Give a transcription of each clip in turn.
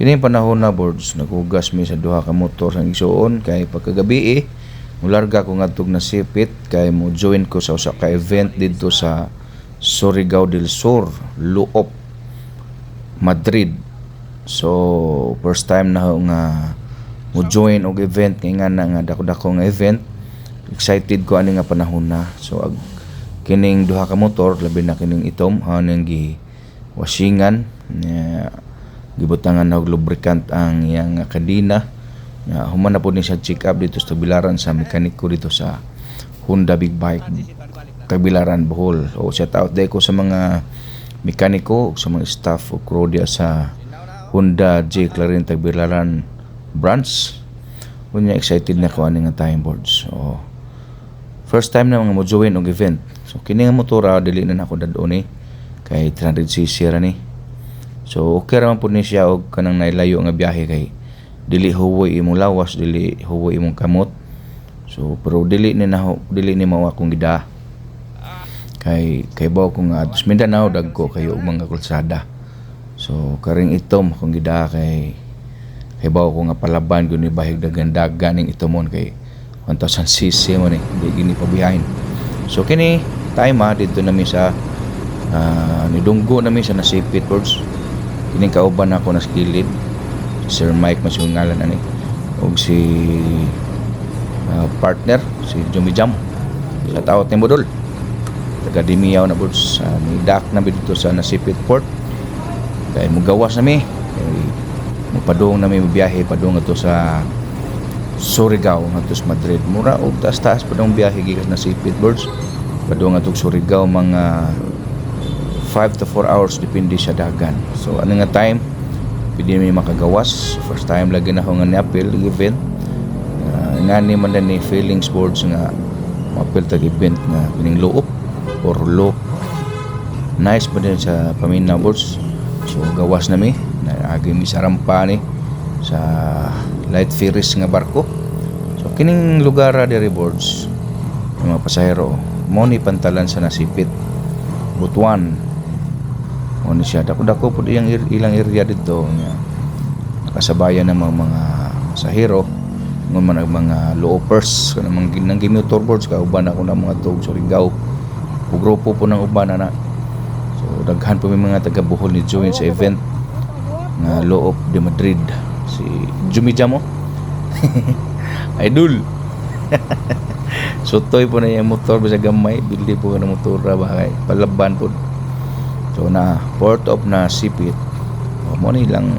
Kini panahon na boards nagugas mi sa duha ka motor sa igsuon kay pagkagabi eh mularga ko ngadtog na sipit kay mo join ko sa usa ka event didto sa Surigao del Sur, Luop, Madrid. So first time na nga mo join og event kay nga na nga dako-dako nga event. Excited ko ani nga panahon na. So ag kining duha ka motor labi na kining itom anang gi washingan niya gibutangan og lubricant ang iyang kadina. Ya human na po ni siya check up dito sa Tabilaran sa mekaniko dito sa Honda Big Bike Tabilaran Bohol. O shout out day ko sa mga mekaniko sa mga staff o crew sa Honda J Clarin Tabilaran branch unya excited na ko ani nga time boards. So first time na mga mo join og event. So kini nga motora dili na nako dadon eh kay 300cc ra ni So okay raman po ni siya og kanang nailayo nga biyahe kay dili huwoy imong lawas, dili huwoy imong kamot. So pero dili ni na dili ni mao akong gida. Kay kay baw ko nga adtos Mindanao dagko kayo og mga kalsada. So karing itom akong gida kay kay baw ko nga palaban gyud ni bahig dagan-dagan ning itomon kay 1000 cc mo ni di gini pabiyahin. So kini time ha dito na mi sa uh, nidunggo na mi sa nasipit words kining kauban ako na skilled Sir Mike masungalan ani og si uh, partner si Jummy Jam. Sa tawat ni Budol taga Dimiyaw na bud sa ni Dak na dito sa Nasipit Port. Kay mugawas na mi. Kay mupadong na mi biyahe padong ato sa Surigao ngadto sa Madrid. Mura og taas-taas padong biyahe gikan Nasipit Birds padong ato sa Surigao mga 5 to 4 hours depende sa dagan. So ano nga time pwede may makagawas. First time lagi na ako nga ni-appeal event. Uh, nga ni man ni feelings boards nga ma-appeal tag event nga pining loop or low. Nice pa din sa paminaw boards. So gawas na mi. Naagi mi sa rampa ni sa light ferries nga barko. So kining lugar diri boards mga pasahero mo ni pantalan sa nasipit Butuan o ni siya. Dako dako po iyang ilang area dito nga nakasabayan ng mga mga sahero ng mga mga loopers kanang mga nang motor boards ka uban ako ng mga tog Surigao o grupo po ng uban na so daghan po may mga taga Bohol ni join sa event nga Loop de Madrid. Si Jumi Jamo. Idol. Sutoy po na yung motor sa gamay, bili po ng motor ba kay palaban po. So na port of na sipit. O, mo ni lang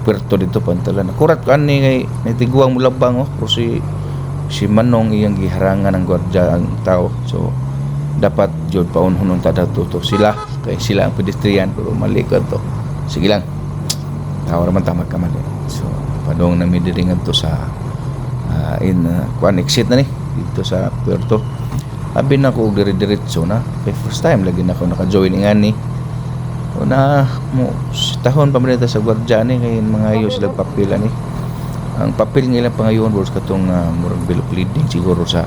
puerto dito pantalan. Kurat kan ni kay natiguang mulabang oh, pero si si Manong iyang giharangan ng gwardiya ang tao. So dapat jud paunhon ta tuto sila kay sila ang pedestrian pero mali ka to. Sige lang. Tao naman tama ka man. So padong na mi diri ngadto sa uh, in uh, kuan exit na ni dito sa Puerto. Abi na ko diri diretso na. Kay first time lagi na ako naka-join nga ni o na mo tahon pa man sa gwardiya ni kay mga iyo sila papel ani ang papel nga ilang pangayon boss katong uh, murag bill of lading siguro sa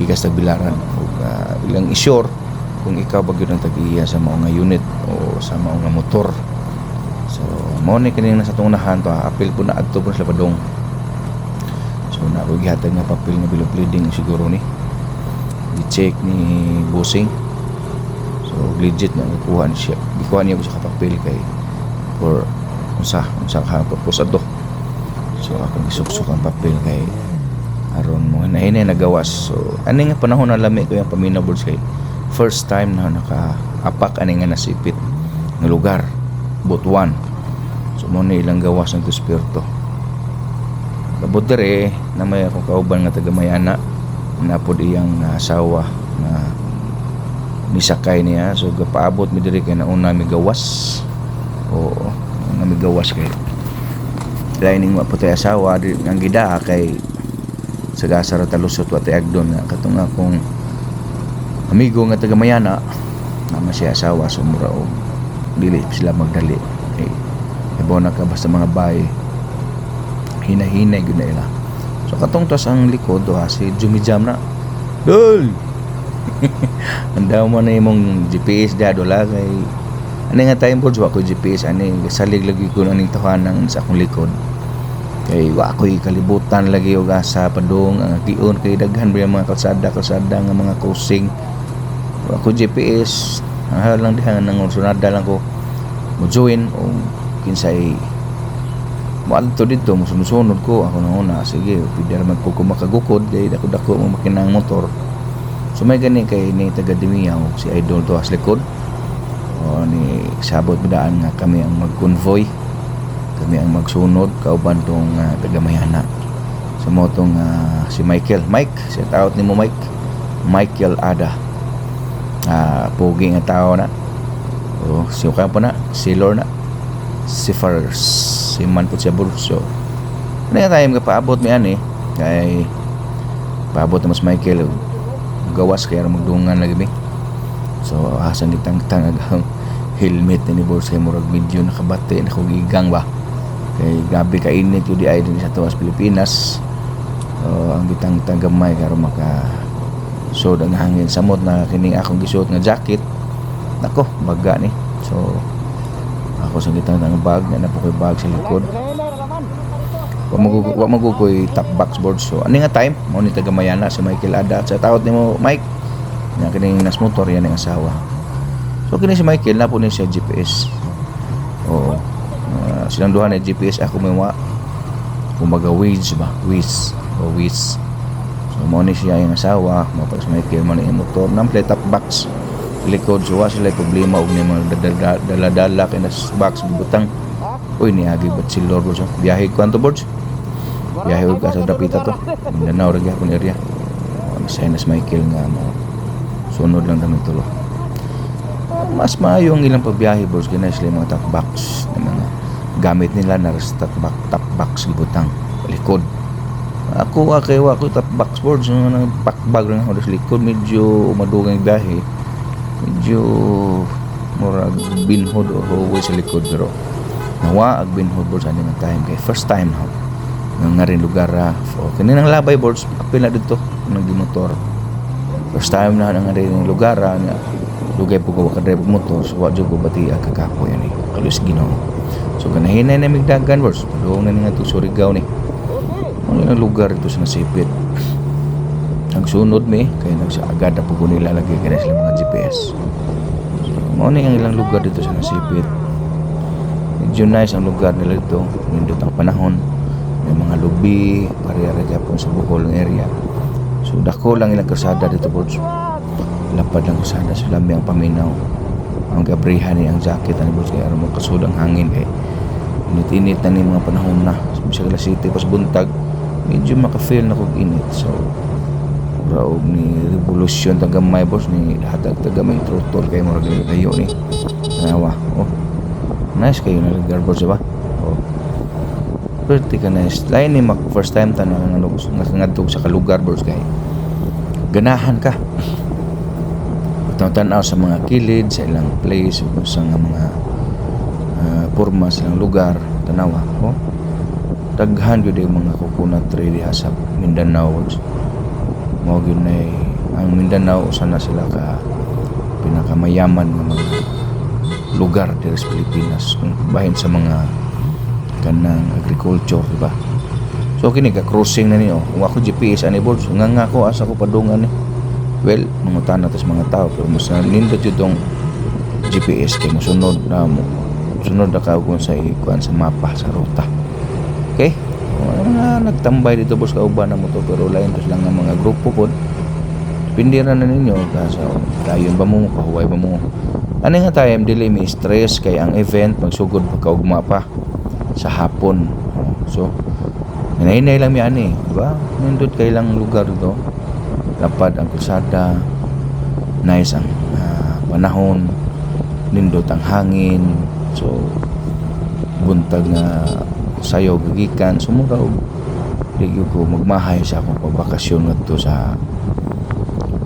ikas tagbilaran o uh, ilang isure kung ikaw ba gyud ang tag-iya sa mga unit o sa mga motor. So mao ni kini na sa tungahan to ha. apil po na adto po sa padong so na gihatag nga papel nga bill of lading siguro ni. I-check ni bossing So legit na ikuha ni siya. Ikuha niya ko sa kapapel kay for unsa unsa ka purpose ato. So akong isuksok ang papel kay aron mo hinahinay nagawas. So ani nga panahon na lami ko yung paminaw boards kay first time na naka apak ani nga nasipit nga lugar Butuan. So mo na ilang gawas ng espiritu. Labot dere na may akong kauban nga taga Mayana na pod iyang asawa na misakay niya. So gapaabot mi diri kay nauna mi gawas. Oo na mi gawas kay lining wa putay asawa. Ang gida kay sagasa ra talusot wa tay agdon nga. Katong akong amigo nga taga Mayana na siya asawa sumura og dili sila magdali. Kay ibo na ka basta mga bay. Hinahinay gyud na ila. So katong tas ang likod ha si Jumijam na Dol! ang daw mo na imong GPS dad wala kay Ani nga time boards wa ko GPS ani. Salig lagi ko ning tahanan sa akong likod. Kay wa ko'y kalibutan lagi og asa padung ang giun kay daghan ba mga kalsada kalsada nga mga crossing. Wa ko GPS. Ah lang diha nang sunada lang ko. Mo join o kinsay mo adto dito mo sunod ko. Ako na una sige pwede ra ko kumakagukod kay dako dako mo makinang motor so may gani kay ni taga Dimiyaw si Idol to as likod o ni sabot bidaan nga kami ang mag-convoy kami ang magsunod kauban tong uh, taga Mayana sa mo tong ah, si Michael. Mike shout out nimo Mike. Michael Ada. Ah pogi nga tao na. O si pa na si Lorna si Fars si man po siya burso ano nga tayo mga paabot mi ani kay paabot na mas Michael gawas kaya magdungan lagi mi so asan ditang tangag ang helmet ni Boss kay murag medyo nakabate nakugigang ba. Kay gabi ka init yun di ay din sa tuwas Pilipinas. So ang bitang tagamay karo maka so ang hangin samot na kining akong gisuot nga jacket. Nako baga ni. So ako sa gitang ng bag na napo ko'y bag sa likod wa magu- wa magukoy top box board so ani nga time mo ni taga si Michael Ada sa tawat nimo Mike nga kining nas motor yan ang asawa so kini si Michael na po ni siya GPS oo Ah, silang duha na GPS ako may wa kumbaga Waze ba Waze o Waze so mo ni siya yung asawa mo pa si Michael mo ni yung motor ng plate top box likod so wa sila problema og ni mga dala- dala-dala kay nas box gibutang uy niagi ba't si Lord so biyahe ko anto boards biyahe og sa dapita to. Mindanao ra gyapon area ang Sinus Michael nga mo sunod lang kami tulo mas maayo ang ilang pagbiyahe boards kaya sila mga box na mga gamit nila na top box gibutang. Likod. Ako wa kay wa ko boards so, nang pakbag lang ako. Sa likod medyo madugang biyahe. Medyo murag binhod o huwag sa likod pero nawa ag binhod boards ani nga time. Kay first time na nga rin lugar ah o kaninang labay boards apil na dito. Nang motor. First time na nga rin lugar ah, nga lugay po ko ka drive og motor. So wa jud ko bati ang kakapo yan eh kalos Ginoo. So ganahinay na migdagan boards. Padung na nga to Surigao ni. Yung lugar ito sa nasipit. Ang sunod mi kaya nagsa agad na po ko nila lagi kaya sila mga GPS so, mo ni ang ilang lugar dito sa nasipit medyo nice ang lugar nila dito. Nindot ang panahon. May mga lubi parehara gyapon sa Bohol area. So dako lang ilang kasada dito po lapad lang kasada sa lambi ang paminaw. Ang gabrihan ni ang jacket ani boss kaya mo kasud ang hangin kay init-init na ni mga panahon na. Sa Gala City pas buntag. Medyo maka-feel na kog init. So raog ni revolusyon tagamay boss ni hatag tagamay trotol. Kay mo layo ni nawa. Oh nice kayo na lugar boss ba? Oh pretty ka nice. Lain ni mak first time ta na nga ngadtog sa kalugar boss kay ganahan ka. Tanaw sa mga kilid sa ilang place sa mga ah, porma sa ilang lugar tanawa oh daghan gyud yung mga coconut tree diha sa Mindanao. Mao gyud na ang Mindanao usa na sila ka pinakamayaman nga mga lugar diri sa Pilipinas kung bahin sa mga kanang agriculture di ba? So kini ka crossing na niyo. Kung ako GPS ani board nga nga ko asa ko padungan ni. Well nangutan na tas mga tao pero mas nindot yun tong GPS kay mosunod na mo sunod na ka kung sa ikuan sa mapa sa ruta. Okay? Mga nagtambay dito boss kauban na mo to pero lain tos lang ang mga grupo po. Pindiran na ninyo kasi dayon ba mo kahuway ba mo ano nga time dili may stress kay ang event magsugod pa kaugma pa sa hapon. So hinahinay lang mi ani di ba nindot kay lang lugar dito lapad ang kalsada nice ang ah, panahon nindot ang hangin so buntag nga sayo gigikan sumura og digyo ko magmahay sa akong pagbakasyon ngadto sa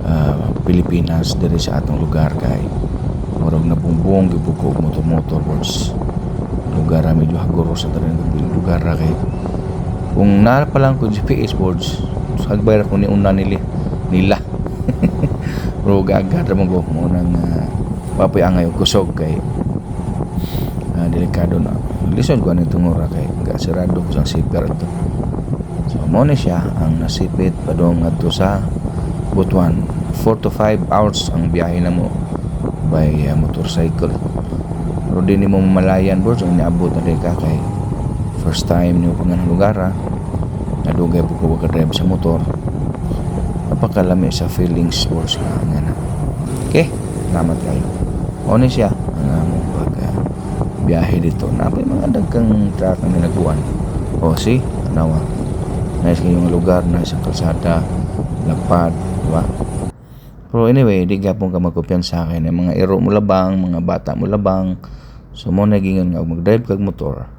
ah, Pilipinas diri sa atong lugar kay murag na bumbong gibuko og motor-motor boards lugar ra medyo haguro sa diri nga lugar ra kay kung naa pa lang ko GPS boards hagbay ra ko ni una nili nila. Pero gagad ra mo ko mo nang uh, papoy angay og kusog kay ah, delikado na. Lison ko anong tungura kay gasirado ko sa seatbelt to. So mo ni siya ang nasipit padong adto sa Butuan. 4 to 5 hours ang biyahe na mo by uh, motorcycle. Pero di ni mo mamalayan bro so niabot na ka kay first time niyo pang lugar ha nadugay po ko drive sa motor. Napakalami sa feelings boss nga nga na. Okay salamat kayo. O ni siya ang among pag uh, biyahe dito. Napay mga dagkang truck na nagbuwan o si anawa nice kayong lugar nice ang kalsada lapad di ba pero anyway di gapon ka magkumpiyan sa akin. Mga iro mo labang mga bata mo labang. So mo nagingon nga mag drive kag motor